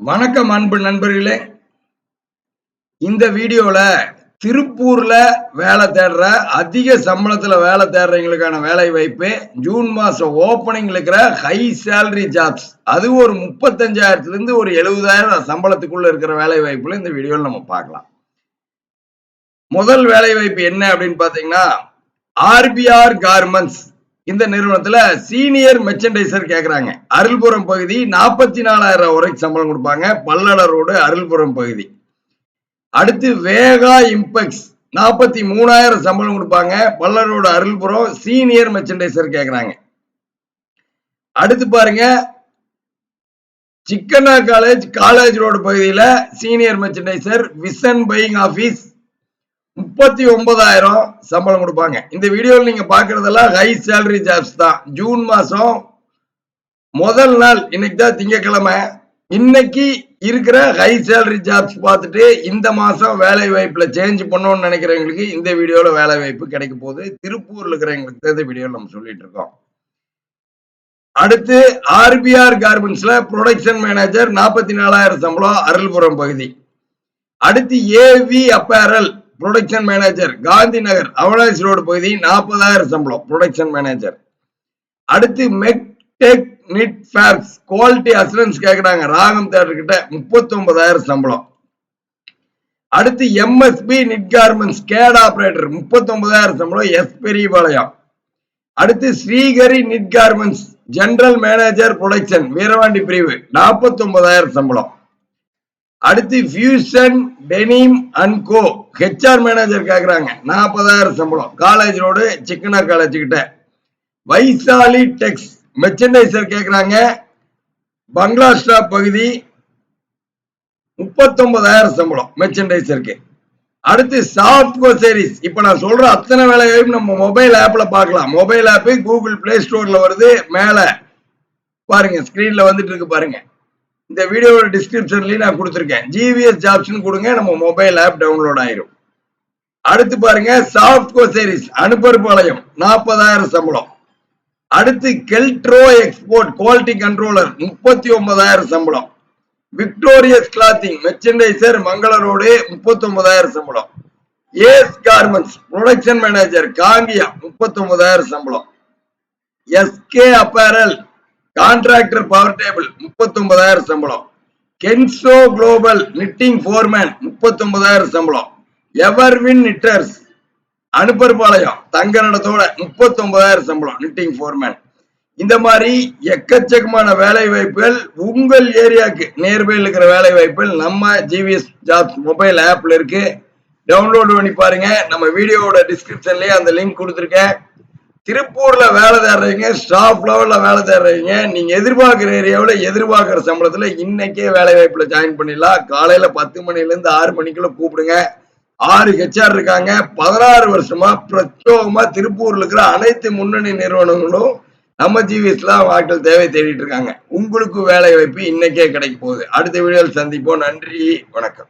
வணக்கம் அன்பு நண்பர்களே. இந்த வீடியோல திருப்பூர்ல வேலை தேடுற அதிக சம்பளத்துல வேலை தேடுறவங்களுக்கான வேலை வாய்ப்பு ஜூன் மாசம் ஓப்பனிங்ல இருக்கிற ஹை சேலரி ஜாப்ஸ் அது ஒரு முப்பத்தஞ்சாயிரத்துல இருந்து ஒரு எழுபதாயிரம் சம்பளத்துக்குள்ள இருக்கிற வேலை வாய்ப்புல இந்த வீடியோல நம்ம பார்க்கலாம். முதல் வேலை வாய்ப்பு என்ன அப்படின்னு பாத்தீங்கன்னா ஆர்பிஆர் கார்மெண்ட்ஸ் இந்த நிறுவனத்துல சீனியர் மெர்ச்சன்டைசர் கேட்கறாங்க அருள்புரம் பகுதி நாற்பத்தி நாலாயிரம் வரைக்கும் சம்பளம் கொடுப்பாங்க. பல்லட ரோடு அருள்புரம் பகுதி. அடுத்து வேகா இம்பெக்ஸ் நாற்பத்தி மூணாயிரம் சம்பளம் கொடுப்பாங்க. பல்லரோடு அருள்புரம் சீனியர் மெர்ச்சன்டைசர் கேட்கறாங்க அடுத்து பாருங்க சிக்கனா காலேஜ் காலேஜ் ரோடு பகுதியில senior merchandiser vision buying office முப்பத்தி ஒன்பதாயிரம் சம்பளம் கொடுப்பாங்க. இந்த வீடியோவில் நீங்க பாக்குறதெல்லாம் ஹை சேலரி ஜாப்ஸ் தான். ஜூன் மாசம் முதல் நாள் இன்னைக்கு தான் திங்கக்கிழமை இன்னைக்கு இருக்கிற ஹை சேலரி ஜாப்ஸ் பார்த்துட்டு இந்த மாசம் வேலை வாய்ப்புல சேஞ்ச் பண்ணணும்னு நினைக்கிறவங்களுக்கு இந்த வீடியோவில் வேலை வாய்ப்பு கிடைக்க போகுது. திருப்பூர்ல இருக்கிறவங்களுக்கு இந்த வீடியோ நம்ம சொல்லிட்டு இருக்கோம். அடுத்து ஆர்பிஆர் கார்மெண்ட்ஸ்ல ப்ரொடக்ஷன் மேனேஜர் நாற்பத்தி நாலாயிரம் சம்பளம் அருள்புரம் பகுதி. அடுத்து AV apparel production manager Gandhi Nagar Avinashi road பகுதி நாற்பதாயிரம் சம்பளம் ப்ரொடக்ஷன் மேனேஜர் அடுத்து Mectech knit fabs quality assurance கேட்குறாங்க ராகம் தேட்டர் கிட்ட முப்பத்தி ஒன்பதாயிரம் சம்பளம். அடுத்து MSP knit garments gate operator முப்பத்தி ஒன்பதாயிரம் சம்பளம் எஸ் பெரியபாளையம் அடுத்து Srikari knit garments general manager production Veeravandi பிரிவு நாற்பத்தி ஒன்பதாயிரம் சம்பளம். அடுத்து fusion denim and co. HR manager கேட்குறாங்க நாற்பதாயிரம் சம்பளம். காலேஜ் ரோடு சிக்கனர் காலேஜ் கிட்ட. வைசாலி டெக்ஸ் மெர்ச்சன்டைசர் கேட்குறாங்க பங்களா ஸ்டாப் பகுதி முப்பத்தொன்பதாயிரம் சம்பளம் மெர்ச்சன்டைசருக்கு அடுத்து சாஃப்ட்கோ சீரிஸ் இப்போ நான் சொல்ற அத்தனை வேலையையும் நம்ம மொபைல் ஆப்ல பார்க்கலாம். மொபைல் ஆப்பு கூகுள் பிளே ஸ்டோர்ல வருது. மேலே பாருங்க ஸ்கிரீன்ல வந்துட்டு இருக்கு பாருங்க. இந்த வீடியோட டிஸ்கிரிப்ஷன்லயும் நான் கொடுத்துருக்கேன். ஜிவிஎஸ் ஜாப்ஸ்னு கொடுங்க நம்ம மொபைல் ஆப் டவுன்லோட் ஆயிரும். அடுத்து பாருங்க சாஃப்ட்கோ சீரிஸ் அனுப்பருப்பாளையம் நாற்பதாயிரம் சம்பளம். அடுத்து கெல்ட்ரோ எக்ஸ்போர்ட் குவாலிட்டி கண்ட்ரோலர் முப்பத்தி ஒன்பதாயிரம் சம்பளம். Victorious clothing merchandiser Mangala road முப்பத்தி ஒன்பதாயிரம் சம்பளம். Ace garments production manager Kangeyam முப்பத்தி ஒன்பதாயிரம் சம்பளம் SK apparel contractor power table முப்பத்தி ஒன்பதாயிரம் சம்பளம். கென்சோ குளோபல் நிட்டிங் போர்மேன் முப்பத்தி ஒன்பதாயிரம் சம்பளம். எவர்வின் நிட்டர்ஸ் அனுப்பர்பாளையம் தங்க நடத்தோட முப்பத்தி ஒன்பதாயிரம் சம்பளம் நிட்டிங் போர்மேன் இந்த மாதிரி எக்கச்சக்கமான வேலை வாய்ப்புகள் உங்கள் ஏரியாவுக்கு நேர்மையில் இருக்கிற வேலை வாய்ப்புகள் நம்ம ஜிவிஎஸ் ஜாப்ஸ் மொபைல் ஆப்ல இருக்கு. டவுன்லோட் பண்ணி பாருங்க. நம்ம வீடியோவோட டிஸ்கிரிப்ஷன்லயே அந்த லிங்க் கொடுத்துருக்கேன். திருப்பூர்ல வேலை தேடுறீங்க ஸ்டாஃப் லெவல்ல வேலை தேடுறீங்க நீங்க எதிர்பார்க்கிற ஏரியாவில் எதிர்பார்க்கிற சம்பளத்துல இன்னைக்கே வேலை வாய்ப்புல ஜாயின் பண்ணிடலாம். காலையில பத்து மணில இருந்து ஆறு மணிக்குள்ள கூப்பிடுங்க. ஆறு ஹெச்ஆர் இருக்காங்க. பதினாறு வருஷமா பிரத்யோகமா திருப்பூர்ல இருக்கிற அனைத்து முன்னணி நிறுவனங்களும் நம்ம ஜிவிஎஸ்ல ஆட்கள் தேவை தேடிட்டு இருக்காங்க. உங்களுக்கு வேலை வாய்ப்பு இன்னைக்கே கிடைக்க போகுது. அடுத்த வீடியோவில் சந்திப்போம். நன்றி. வணக்கம்.